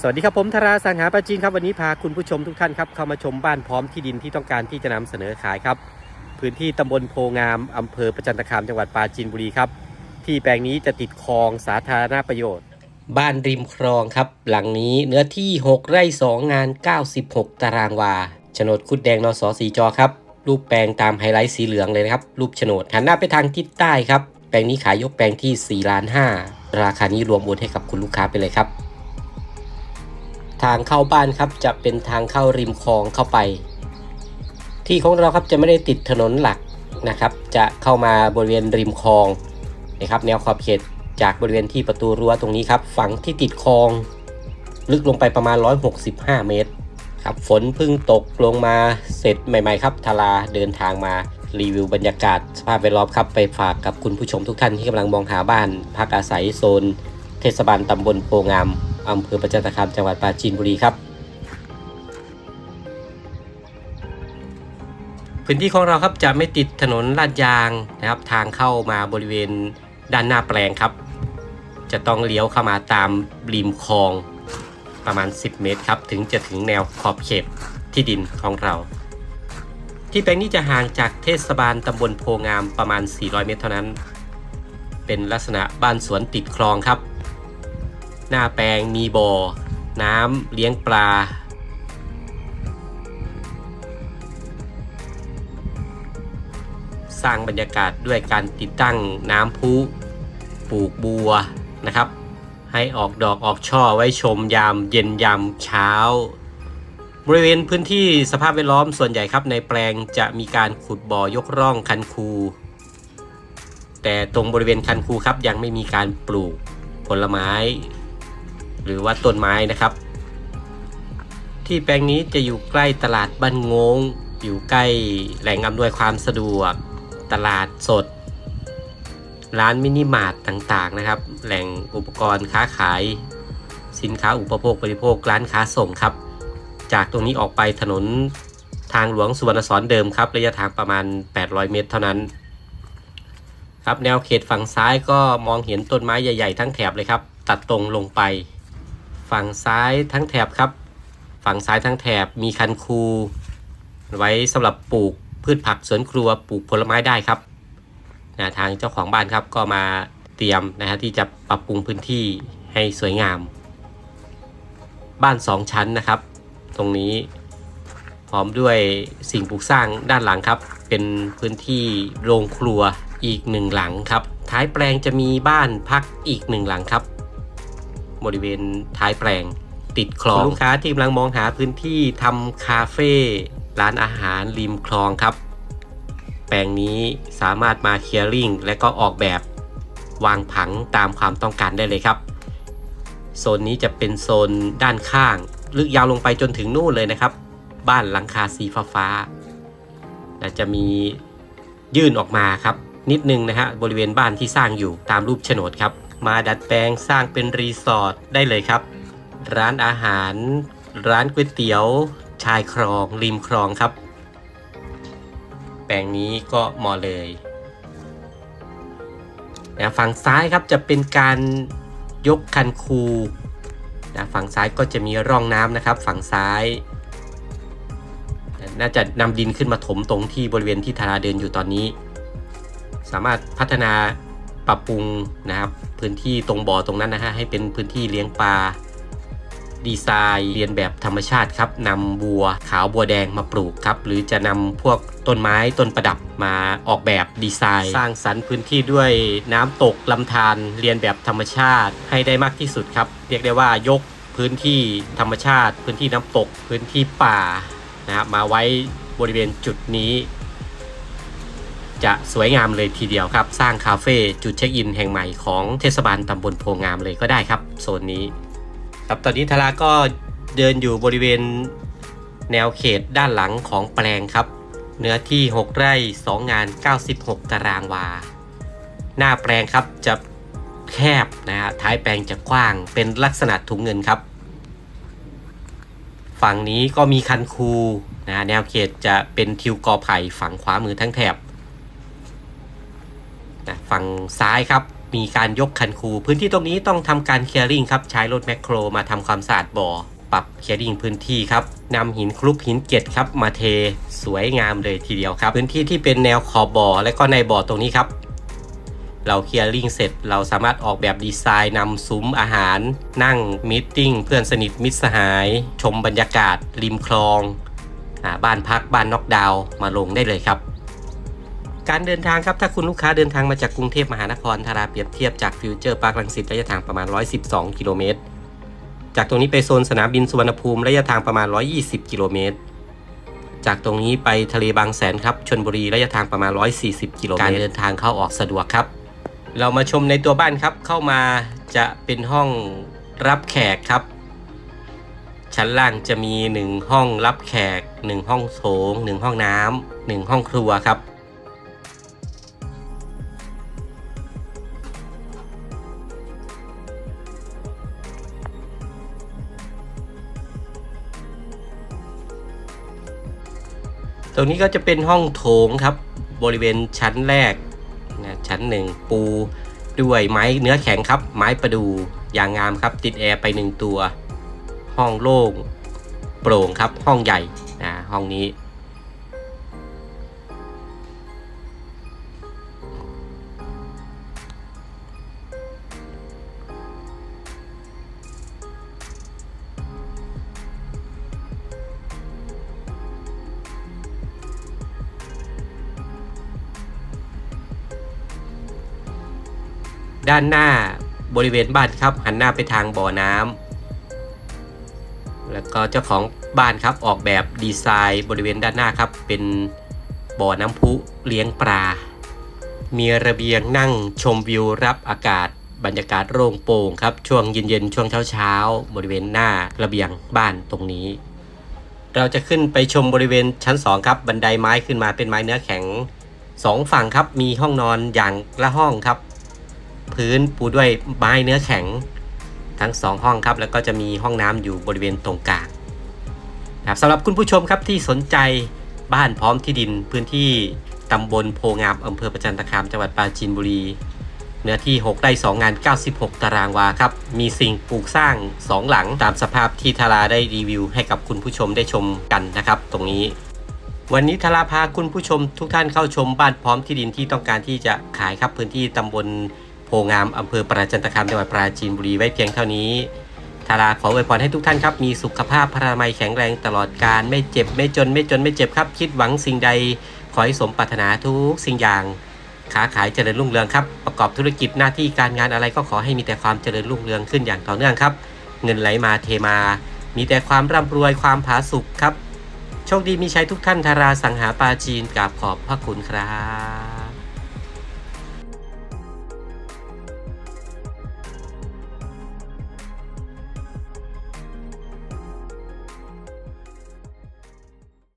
สวัสดีครับผมธราสังหาปราจีนครับวันนี้พาคุณผู้ชมทุกท่านครับเข้ามาชมบ้านพร้อมที่ดินที่ต้องการที่จะนำเสนอขายครับ พื้นที่ตำบลโพงามอำเภอประจันตคามจังหวัดปราจีนบุรีครับ ที่แปลงนี้จะติดคลองสาธารณประโยชน์ บ้านริมคลองครับ หลังนี้เนื้อที่ 6 ไร่2งาน 96 ตารางวาโฉนดคุดแดงนสสีจอครับ รูปแปลงตามไฮไลท์สีเหลืองเลยนะครับรูปโฉนดหันหน้าไปทางทิศใต้ครับแปลงนี้ขายยกแปลงที่4ล้าน5ราคานี้รวมโอนให้กับคุณลูกค้าไปเลยครับ ทางเข้าบ้านครับจะเป็นทางเข้าริมคลองเข้าไป ที่ของเราครับจะไม่ได้ติดถนนหลักนะครับ จะเข้ามาบริเวณริมคลองนะครับ แนวขอบเขตจากบริเวณที่ประตูรั้วตรงนี้ครับ ฝั่งที่ติดคลอง ลึกลงไปประมาณ 165 เมตรครับฝนเพิ่งตกลงมาเสร็จใหม่ ๆ ครับทาราเดินทางมารีวิวบรรยากาศสภาพแวดล้อมครับไปฝากกับคุณผู้ชมทุกท่านที่กำลังมองหาบ้าน พักอาศัยโซน เทศบาลตำบลโพงาม อำเภอประจันตคามจังหวัดปราจีนบุรีครับ พื้นที่ของเราครับจะไม่ติดถนนลาดยางนะครับ ทางเข้ามาบริเวณด้านหน้าแปลงครับ จะต้องเลี้ยวเข้ามาตามริมคลองประมาณ 10 เมตรครับ ถึงจะถึงแนวขอบเขตที่ดินของเรา ที่แปลงนี้จะห่างจากเทศบาลตำบลโพงามประมาณ 400 เมตรเท่านั้น เป็นลักษณะบ้านสวนติดคลองครับ หน้าแปลงมีบ่อ น้ำเลี้ยงปลา สร้างบรรยากาศด้วยการติดตั้งน้ำพุปลูกบัวนะครับ ให้ออกดอกออกช่อไว้ชมยามเย็นยามเช้า บริเวณพื้นที่สภาพแวดล้อมส่วนใหญ่ครับในแปลงจะมีการขุดบ่อยกร่องคันคูแต่ตรงบริเวณคันคูครับยังไม่มีการปลูกผลไม้ หรือว่าต้นไม้นะครับ ที่แปลงนี้จะอยู่ใกล้ตลาดบ้านงง อยู่ใกล้แหล่งอำนวยความสะดวก ตลาดสด ร้านมินิมาร์ทต่างๆนะครับ แหล่งอุปกรณ์ค้าขาย สินค้าอุปโภคบริโภคร้านค้าส่งครับ จากตรงนี้ออกไปถนนทางหลวงสุวรรณสอนเดิมครับ ระยะทางประมาณ 800 เมตรเท่านั้นครับแนวเขตฝั่งซ้ายก็มองเห็นต้นไม้ใหญ่ ๆ ทั้งแถบเลยครับ ตัดตรงลงไป ฝั่งซ้ายทั้งแถบครับ ฝั่งซ้ายทั้งแถบมีคันคู ไว้สำหรับปลูกพืชผักสวนครัวปลูกผลไม้ได้ครับนะทางเจ้าของบ้านครับก็มาเตรียมนะฮะที่จะปรับปรุงพื้นที่ให้สวยงาม บ้านสองชั้นนะครับ ตรงนี้พร้อมด้วยสิ่งปลูกสร้างด้านหลังครับ เป็นพื้นที่โรงครัวอีกหนึ่งหลังครับ ท้ายแปลงจะมีบ้านพักอีกหนึ่งหลังครับ บริเวณท้ายแปลงติดคลองลูกค้าที่กำลังมองหาพื้นที่ทำคาเฟ่ร้านอาหารริมคลองครับ แปลงนี้สามารถมาเคลียร์ลิงและก็ออกแบบวางผังตามความต้องการได้เลยครับ โซนนี้จะเป็นโซนด้านข้าง ลึกยาวลงไปจนถึงนู่นเลยนะครับ บ้านหลังคาสีฟ้าฟ้าๆและจะมียื่นออกมาครับ นิดนึงนะฮะบริเวณบ้านที่สร้างอยู่ตามรูปโฉนดครับ มาดัดแปลงสร้างเป็นรีสอร์ทได้เลยครับ ร้านอาหาร ร้านก๋วยเตี๋ยว ชายคลอง ริมคลองครับ แปลงนี้ก็เหมาะเลยนะฝั่งซ้ายครับจะเป็นการยกคันคูนะฝั่งซ้ายก็จะมีร่องน้ำนะครับ ฝั่งซ้าย น่าจะนำดินขึ้นมาถมตรงที่บริเวณที่ธาราเดินอยู่ตอนนี้ สามารถพัฒนา ปรับปรุงนะครับ พื้นที่ตรงบ่อตรงนั้นนะฮะให้เป็นพื้นที่เลี้ยงปลาดีไซน์เรียนแบบธรรมชาติครับนำบัวขาวบัวแดงมาปลูกครับ หรือจะนำพวกต้นไม้ต้นประดับมาออกแบบดีไซน์ สร้างสรรค์พื้นที่ด้วยน้ำตกลำธารเรียนแบบธรรมชาติให้ได้มากที่สุดครับ เรียกได้ว่ายกพื้นที่ธรรมชาติ พื้นที่น้ำตก พื้นที่ป่านะครับมาไว้บริเวณจุดนี้ จะสวยงามเลยทีเดียวครับ สร้างคาเฟ่จุดเช็คอินแห่งใหม่ของเทศบาลตำบลโพงามเลยก็ได้ครับโซนนี้ ครับตอนนี้ทาราก็เดินอยู่บริเวณแนวเขตด้านหลังของแปลงครับ เนื้อที่ 6 ไร่ 2 งาน 96 ตารางวา หน้าแปลงครับจะแคบนะฮะท้ายแปลงจะกว้างเป็นลักษณะถุงเงินครับ ฝั่งนี้ก็มีคันคูนะฮะแนวเขตจะเป็นทิวกอไผ่ฝั่งขวามือทั้งแถบ นะฝั่งซ้ายครับมีการยกคันคู พื้นที่ตรงนี้ต้องทำการเคลียร์ริงครับใช้รถแมคโครมาทำความสะอาดบ่อ ปรับเคลียร์ริงพื้นที่ครับนำหินคลุกหินเกล็ดครับมาเทสวยงามเลยทีเดียวครับ พื้นที่ที่เป็นแนวขอบบ่อ และก็ในบ่อตรงนี้ครับ เราเคลียร์ลิงเสร็จเราสามารถออกแบบดีไซน์นำซุ้มอาหาร นั่งมิทติ้งเพื่อนสนิทมิตรสหาย ชมบรรยากาศ ริมคลองอบ้านพักบ้านนอกดาวมาลงได้เลยครับ การเดินทางครับถ้าคุณลูกค้าเดินทางมาจากกรุงเทพมหานครทาราเปรียบเทียบจากฟิวเจอร์ปาร์คลังสิตระยะทางประมาณ 112 กิโลเมตร จากตรงนี้ไปโซนสนามบินสุวรรณภูมิระยะทางประมาณ 120 กิโลเมตร จากตรงนี้ไปทะเลบางแสนครับชนบุรีระยะทางประมาณ 140 กิโลเมตร การเดินทางเข้าออกสะดวกครับ เรามาชมในตัวบ้านครับเข้ามาจะเป็นห้องรับแขกครับ ชั้นล่างจะมี 1 ห้องรับแขก 1 ห้องโถง1 ห้องน้ำ1 ห้องครัวครับ ตรงนี้ก็จะเป็นห้องโถงครับ บริเวณชั้นแรกนะชั้นหนึ่งปูด้วยไม้เนื้อแข็งครับ ไม้ประดูอย่างงามครับ ติดแอร์ไปหนึ่งตัว ห้องโล่งโปร่งครับ ห้องใหญ่นะห้องนี้ ด้านหน้าบริเวณบ้านครับ หันหน้าไปทางบ่อน้ำแล้วก็เจ้าของบ้านครับออกแบบดีไซน์บริเวณด้านหน้าครับ เป็นบ่อน้ำพุเลี้ยงปลา มีระเบียงนั่งชมวิวรับอากาศบรรยากาศโล่งโปร่งครับ ช่วงเย็นๆ ช่วงเช้าๆ บริเวณหน้าระเบียงบ้านตรงนี้ เราจะขึ้นไปชมบริเวณชั้น 2 ครับ บันไดไม้ขึ้นมาเป็นไม้เนื้อแข็งสองฝั่งครับ มีห้องนอนอย่างละห้องครับ พื้นปูด้วยไม้เนื้อแข็งทั้งสองห้องครับ แล้วก็จะมีห้องน้ำอยู่บริเวณตรงกลางครับสำหรับคุณผู้ชมครับที่สนใจบ้านพร้อมที่ดินพื้นที่ตำบลโพงามอำเภอประจันตคามจังหวัดปราจีนบุรี เนื้อที่ 6ไร่2งาน 96 ตารางวาครับ มีสิ่งปลูกสร้าง 2 หลังตามสภาพที่ทาราได้รีวิวให้กับคุณผู้ชมได้ชมกันนะครับ ตรงนี้ วันนี้ทาราพาคุณผู้ชมทุกท่านเข้าชมบ้านพร้อมที่ดินที่ต้องการที่จะขายครับพื้นที่ตำบล โพงามอำเภอปราจันตคามจังหวัดปราจีนบุรีไว้เพียงเท่านี้ทาราขออวยพรให้ทุกท่านครับ มีสุขภาพพระนามัยแข็งแรงตลอดการไม่เจ็บ ไม่จนไม่จนไม่เจ็บครับ คิดหวังสิ่งใด ขอให้สมปรารถนาทุกสิ่งอย่างค้าขายเจริญรุ่งเรืองครับ ประกอบธุรกิจหน้าที่การงานอะไรก็ขอให้มีแต่ความเจริญรุ่งเรืองขึ้นอย่างต่อเนื่องครับ เงินไหลมาเทมา มีแต่ความร่ำรวยความผาสุกครับ โชคดีมีชัยทุกท่านทาราสังหาปาจีนกราบขอบพระคุณครับ